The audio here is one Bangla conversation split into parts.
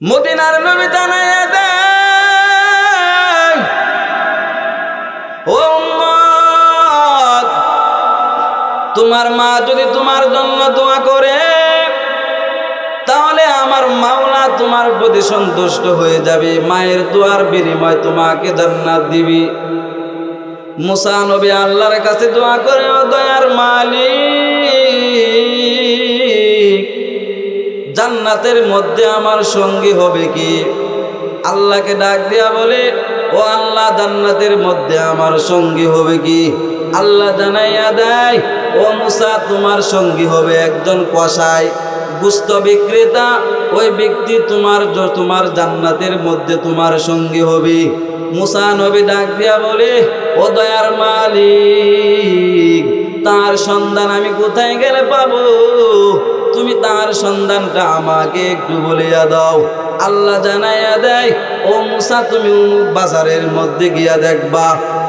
মদিনার নবী জানাইয়া দেয় তোমার মা যদি তোমার জন্য দোয়া করে, তাহলে আমার মাওলা তোমার প্রতি সন্তুষ্ট হয়ে যাবে। মায়ের দোয়ার বিনিময় তোমাকে জান্নাত দিবি। মুসা নবী আল্লাহর কাছে দোয়া করে ও দয়ার মালিক জান্নাতের মধ্যে আমার সঙ্গী হবে কি? আল্লাহকে ডাক দিয়া বলে, ও আল্লাহ, জান্নাতের মধ্যে আমার সঙ্গী হবে কি? আল্লাহ জানাইয়া দেয়, ও মুসা, তোমার সঙ্গী হবে একজন কসাই। গুস্ত বিক্রেতা, ওই ব্যক্তি তোমার তোমার জান্নাতের মধ্যে তোমার সঙ্গী হবে। মুসা নবী ডাক দিয়া বলে, ও দয়ার মালিক, তার সন্ধান আমি কোথায় গেলে পাবো? তুমি তার সন্ধানটা আমাকে একটু বলিয়া দাও। আল্লাহ জানাইয়া দেয়, ও মুসা, তুমি বাজারের মধ্যে গিয়া দেখবা,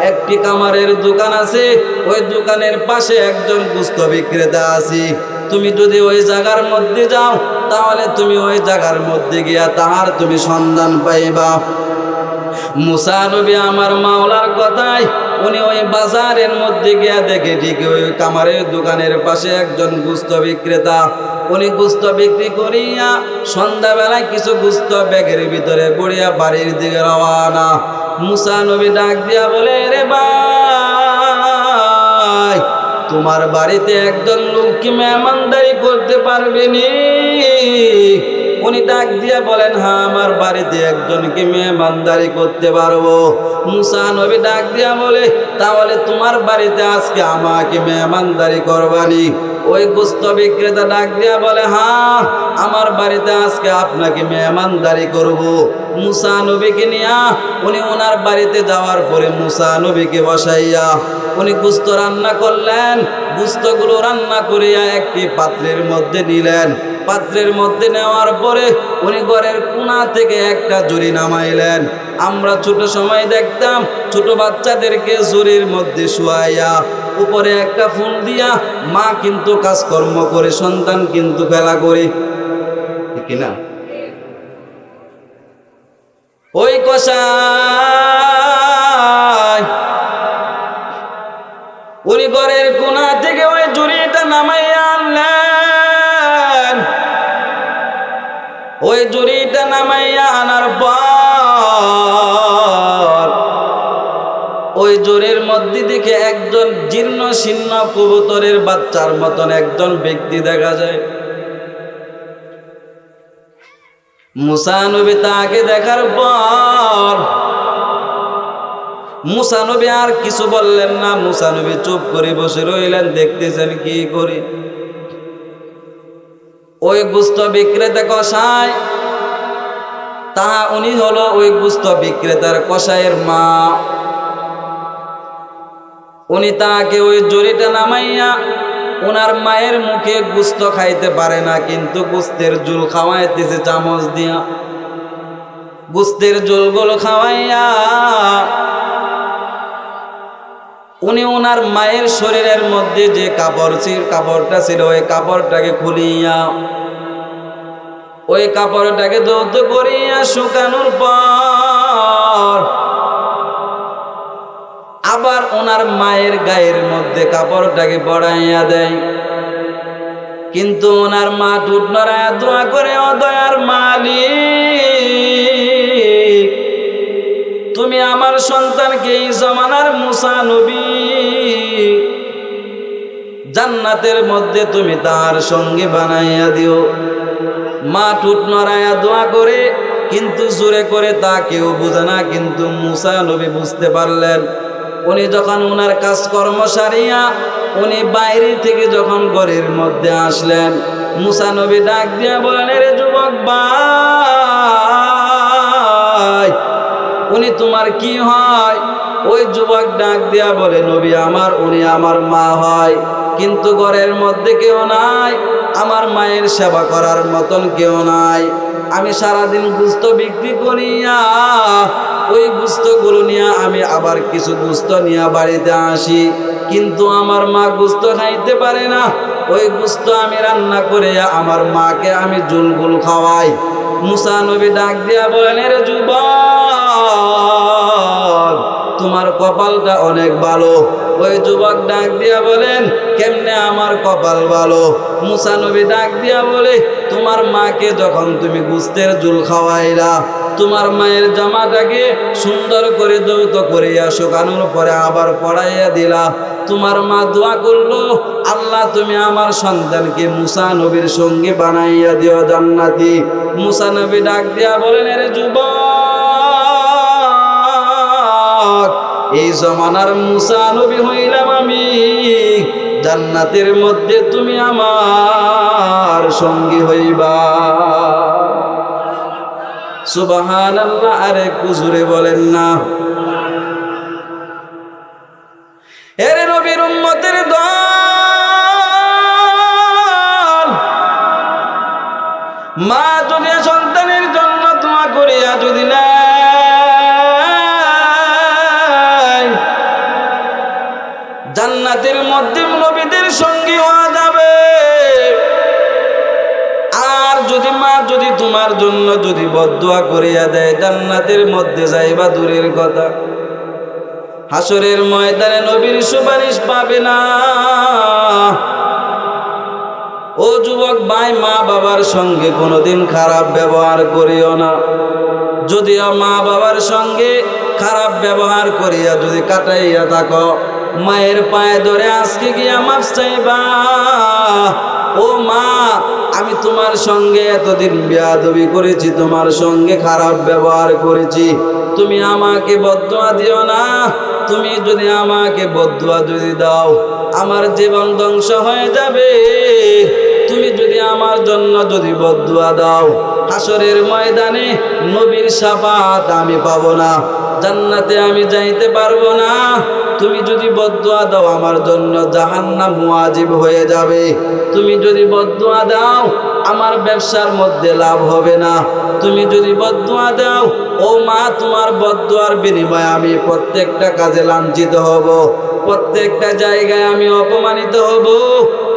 একটি কামারের দোকান আছে, ওই দোকানের পাশে একজন গুস্ত বিক্রেতা আছে। তুমি যদি ওই জায়গার মধ্যে যাও, তাহলে তুমি ওই জায়গার মধ্যে গিয়া তাহার তুমি সন্ধান পাইবা। মুসা নবী আমার মাওলার কথায় উনি ওই বাজারের মধ্যে গিয়া দেখে ঠিক ওই কামারের দোকানের পাশে একজন গুস্ত বিক্রেতা উনি গুস্ত বিক্রি করিয়া সন্ধ্যাবেলায় কিছু গুস্ত ব্যাগের ভিতরে পড়িয়া বাড়ির দিকে রওয়ানা। মুসা নবী ডাক দিয়া বলে, রে ভাই, তোমার বাড়িতে একজন লোক কি মেহমানদারি করতে পারবে নি? উনি ডাক দিয়ে বলেন হ্যাঁ আমার বাড়িতে একজনকে মেহমানদারি করতে পারব। মুসা নবী ডাক দিয়া বলে, তাহলে তোমার বাড়িতে আজকে আমাকে মেহমানদারি করবানি ওই গুস্ত বিক্রেতা ডাক দিয়া বলে হ্যাঁ আমার বাড়িতে আজকে আপনাকে মেহমানদারি করব। মুসা নবীকে নিয়া উনি ওনার বাড়িতে যাওয়ার পরে মুসা নবীকে বসাইয়া উনি গুস্ত রান্না করলেন। গুস্তগুলো রান্না করিয়া একটি পাত্রের মধ্যে নিলেন। পাত্রের মধ্যে নেওয়ার পরে উনি ঘরের কোনা থেকে একটা জুড়ি নামাইলেন। আমরা ছোট সময় দেখতাম ছোট বাচ্চাদেরকে জুরির মধ্যে শুয়াইয়া উপরে একটা ফুল দিয়া মা কিন্তু কাজকর্ম করে, সন্তান কিন্তু খেলা করে। ঠিক কিনা ওই কষাই উনি ঘরের কোনা থেকে ওই জুড়িটা নামাইয়া আনলেন। ওই জুড়িটা নামাইয়া আনার পর জোরের মধ্যে দেখে একজন জীর্ণ শীর্ণ কবুতরের বাচ্চার মতন একজন ব্যক্তি দেখা যায়। মুসানবী তাকে দেখার পর মুসানবী আর কিছু বললেন না। মুসানবী চুপ করে বসে রইলেন, দেখতেছেন কি করি। ওই গুস্ত বিক্রেতা কষায় তাহা উনি হলো ওই গুস্ত বিক্রেতার কষায়ের মা। উনি তাকে ওই জড়িটা নামাইয়া ওনার মায়ের মুখে গুস্ত খাইতে পারে না, কিন্তু গুস্তের জুল খাওয়াইতেছে চামচ দিয়া। গুস্তের জুলগুলো খাওয়াইয়া উনি ওনার মায়ের শরীরের মধ্যে যে কাপড় ছিল, কাপড়টা ছিল, ওই কাপড়টাকে খুলিয়া, ওই কাপড়টাকে দৌত করিয়া শুকানোর পর আবার ওনার মায়ের গায়ের মধ্যে কাপড়টাকে পড়াইয়া দেয়। কিন্তু ওনার মা টুট নড়ায় দোয়া করে অদয়ার মালিক, তুমি আমার সন্তানকে এই জমানার মুসা নবী জান্নাতের মধ্যে তুমি তার সঙ্গে বানাইয়া দিও। মা টুট নড়াইয়া দোয়া করে, কিন্তু জোরে করে তা কেউ বুঝে না, কিন্তু মুসা নবী বুঝতে পারলেন উনি যখন ওনার কাজকর্ম সারিয়া, উনি বাইরে থেকে যখন ঘরের মধ্যে আসলেন, মুসা নবী ডাক দিয়া বলেন রে যুবক ভাই, উনি তোমার কি হয়? ওই যুবক ডাক দিয়া বলে, নবী আমার, উনি আমার মা হয়, কিন্তু ঘরের মধ্যে কেউ নাই, আমার মায়ের সেবা করার মতন কেউ নাই। আমি সারাদিন গুস্ত বিক্রি করিয়া ওই গুস্তগুলো নিয়ে আমি আবার কিছু গুস্ত নিয়ে বাড়িতে আসি। কিন্তু আমার মা গুস্ত খাইতে পারে না। ওই গুস্ত আমি রান্না করে আমার মাকে আমি জুলগুল খাওয়াই। মুসা নবী ডাক দিয়া বলেন, এর যুবক, তোমার কপালটা অনেক ভালো। ওই যুবক ডাক দিয়া বলেন, কেমনে আমার কপাল ভালো? মুসা নবী ডাক দিয়া বলে, তোমার মাকে যখন তুমি গুস্তের জুল খাওয়াইলা, তোমার মায়ের জামাটাকে সুন্দর করে দৌত করিয়া শুকানোর পরে আবার পড়াইয়া দিলা। তোমার মা দোয়া করল, আল্লাহ, তুমি আমার সন্তানকে মুসা নবীর সঙ্গে বানাইয়া দিও জান্নাতি। মুসা নবী ডাক দিয়া বলেন রে যুবক এই জমানার মুসা নবী হইলাম আমি। জান্নাতের মধ্যে তুমি আমার সঙ্গী হইবা। সুবাহান আল্লাহ আরে কুজুরে বলেন না। এরে নবীর উম্মতের দল, মা যদি সন্তানের জন্য তোমা করিয়া যদি নাই তোমার জন্য যদি বদুয়া করিয়া দেয়, জান্নাতের মধ্যে যাইবা দূরের কথা। হাসরের ময়দানে নবীর সুপারিশ পাবে না। ও যুবক ভাই, মা বাবার সঙ্গে কোনোদিন খারাপ ব্যবহার করিও না। যদিও মা বাবার সঙ্গে খারাপ ব্যবহার করিয়া যদি কাটাইয়া থাকো, মায়ের পায়ে ধরে আজকে গিয়া মাপ চাইবা। ও মা আমি তোমার সঙ্গে এতদিন বেয়াদবি করেছি, তোমার সঙ্গে খারাপ ব্যবহার করেছি। তুমি আমাকে বদুয়া দিও না। তুমি যদি আমাকে বদুয়া যদি দাও, আমার জীবন ধ্বংস হয়ে যাবে। তুমি যদি আমার জন্য যদি বদুয়া দাও হাসরের ময়দানে নবীর সাফাত আমি পাবো না। জান্নাতে আমি যাইতে পারব না। তুমি যদি বদুয়া দাও, আমার জন্য জাহান্নাম মুয়াজিব হয়ে যাবে। তুমি যদি বদুয়া দাও, আমার ব্যবসার মধ্যে লাভ হবে না। তুমি যদি বদুয়া দাও, ও মা, তোমার বদুয়ার বিনিময়ে আমি প্রত্যেকটা কাজে লাঞ্ছিত হব। প্রত্যেকটা জায়গায় আমি অপমানিত হব।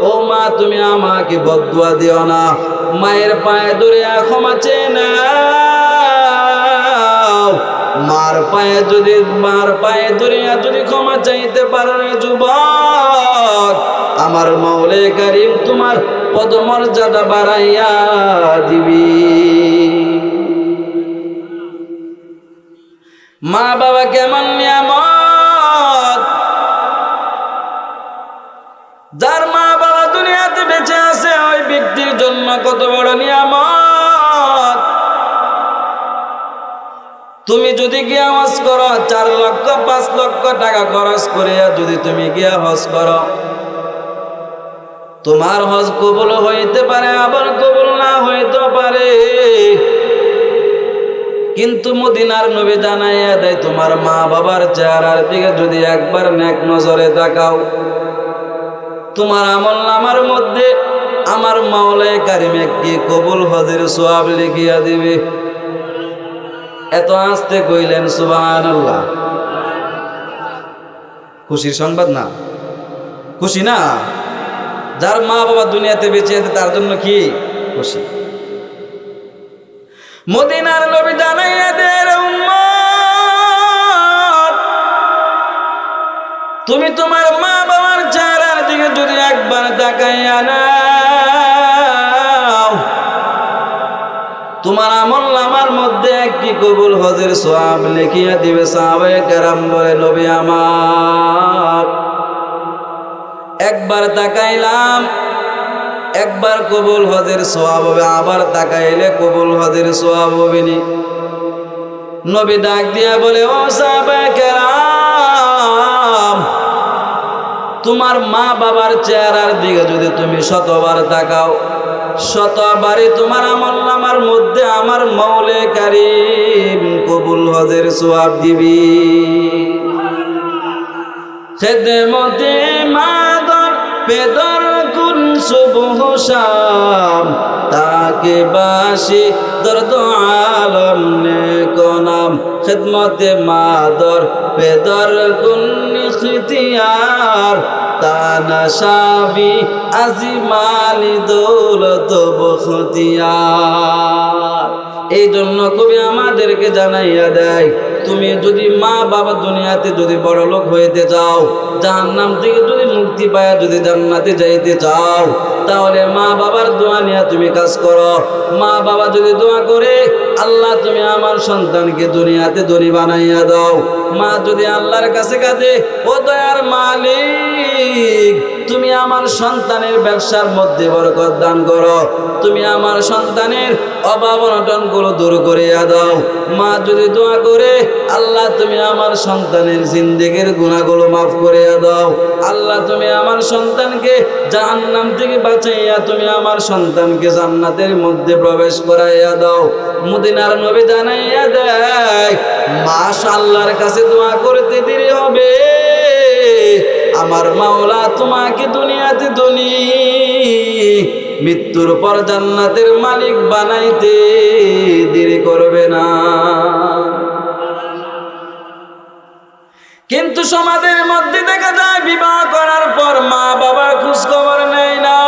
ও মা, তুমি আমাকে বদুয়া দিও না। মায়ের পায়ে ধরে ক্ষমা চেয়ে নাও মার পায়ে যদি, মার পায়ে ধরিয়া যদি ক্ষমা চাইতে পারো যুবক, আমার মৌলে করিম তোমার পদমর্যাদা বাড়াইয়া দিবি। মা বাবা কেমন নিয়ামত যদি গিয়া হজ করো, চার লক্ষ, পাঁচ লক্ষ টাকা খরচ করিয়া যদি তুমি গিয়া হজ করো। তোমার হজ কবুল হইতে পারে, আবার কবুল না হইতে পারে। কিন্তু মদিনার নবী জানাইয়া দেয়, তোমার মা বাবার চেহারার দিকে যদি একবার নেক নজরে তাকাও। তোমার আমল নামার মধ্যে আমার মাওলায় কারিমে কি কবুল হজের সোয়াব লিখিয়া দিবে? এত আসতে কইলেন সুবাহান আল্লাহ খুশির সংবাদ না? খুশি না? যার মা বাবা দুনিয়াতে বেঁচে আছে তার জন্য কি খুশি? মদিনার নবী জানাইয়া দে রে উম্মত, তুমি তোমার মা বাবার চেহারার দিকে যদি একবার তাকাইয়া নাও কবুল হজের সোয়াব লিখিয়া দিবে সাহাবে কেরাম বলে, নবী আমার, একবার তাকাইলাম, একবার কবুল হজের সোয়াব হবে, আবার তাকাইলে কবুল হজের সোয়াব হবে নি নবী ডাক দিয়া বলে, ও সাহাবে কেরাম, তোমার মা বাবার চেহারার দিকে যদি তুমি শতবার তাকাও শতবারে তোমার আমল মধ্যে আমার মৌলে কারিম কবুল হজের সোয়াব দিবি। খেদমতে মাদর পেদর কুন সুবহ শাম, তাকে বাসি দর্দ আলম নে কোনাম খেদমতে মাদর পেদর কুন খিতিয়ার তানা আজি আজিমালি দৌলত বখতিয়ার। এই জন্য কবি আমাদেরকে জানাইয়া দেয় তুমি যদি মা বাবা দুনিয়াতে যদি বড় লোক হইতে চাও জাহান্নাম থেকে যদি মুক্তি পায় যদি জান্নাতে যাইতে চাও, তাহলে মা বাবার দোয়া নিয়ে তুমি কাজ করো। মা বাবা যদি দোয়া করে, আল্লাহ তুমি আমার সন্তানকে দুনিয়াতে ধনী বানাইয়া দাও। মা যদি আল্লাহর কাছে কাঁদে, ও দয়ার মালিক তুমি আমার সন্তানের ব্যবসার মধ্যে বরকত দান করো। তুমি আমার সন্তানের অভাব অনটনগুলো দূর করিয়া দাও। মা যদি দোয়া করে, আল্লাহ তুমি আমার সন্তানের জিন্দেগির গুণাগুলো মাফ করিয়া দাও। আল্লাহ তুমি আমার সন্তানকে জাহান্নাম থেকে বাঁচাইয়া তুমি আমার সন্তানকে জান্নাতের মধ্যে প্রবেশ করাইয়া দাও। মুদিনার নবী জানাইয়া দেয় মাস আল্লাহর কাছে দোয়া করতে দেরি হবে। আমার মাওলা তোমাকে দুনিয়াতে ধনী, মৃত্যুর পর জান্নাতের মালিক বানাইতে দেরি করবে না। কিন্তু সমাজের মধ্যে দেখা যায় বিবাহ করার পর মা বাবা খোঁজ খবর নেয় না।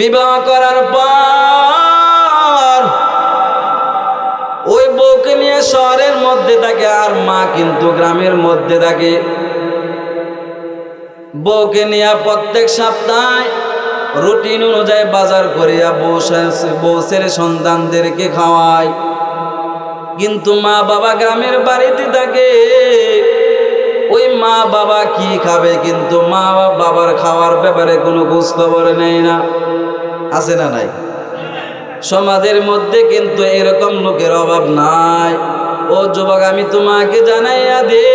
বিবাহ করার পর ওই বউকে নিয়ে শহরের মধ্যে থাকে আর মা কিন্তু গ্রামের মধ্যে থাকে। বউকে নিয়ে প্রত্যেক সপ্তাহে রুটিন অনুযায়ী বাজার করিয়া বউ বউ সন্তানদেরকে খাওয়ায়। কিন্তু মা বাবা গ্রামের বাড়িতে থাকে। ওই মা বাবা কি খাবে কিন্তু মা বাবার খাওয়ার ব্যাপারে কোনো খোঁজ খবর নেই না। আছে না নাই? সমাজের মধ্যে কিন্তু এরকম লোকের অভাব নাই। ও যুবক, আমি তোমাকে জানাইয়া দে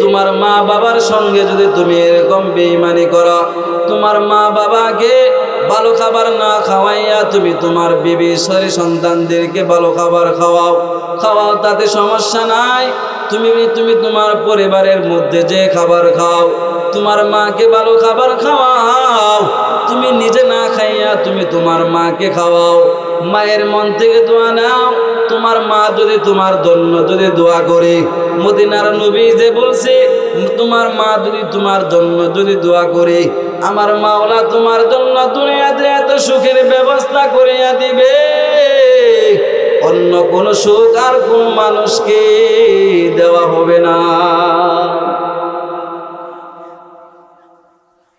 তোমার মা বাবার সঙ্গে যদি তুমি এরকম বেইমানি করো, তোমার মা বাবাকে ভালো খাবার না খাওয়াইয়া তুমি তোমার বিবি শরীর সন্তানদেরকে ভালো খাবার খাওয়াও খাওয়াও, তাতে সমস্যা নাই। তুমি তুমি তোমার পরিবারের মধ্যে যে খাবার খাও, তোমার মাকে ভালো খাবার খাওয়াও, তুমি নিজে না খাইয়া তুমি তোমার মাকে খাওয়াও, মায়ের মন থেকে দোয়া নাও তোমার মা যদি তোমার জন্য যদি দোয়া করে, মদিনার নবী যে বলছে, তোমার মা যদি তোমার জন্য যদি দোয়া করে, আমার মাওলা তোমার জন্য দুনিয়াতে এত সুখের ব্যবস্থা করিয়া দিবে। অন্য কোনো সুখ আর কোন মানুষকে দেওয়া হবে না।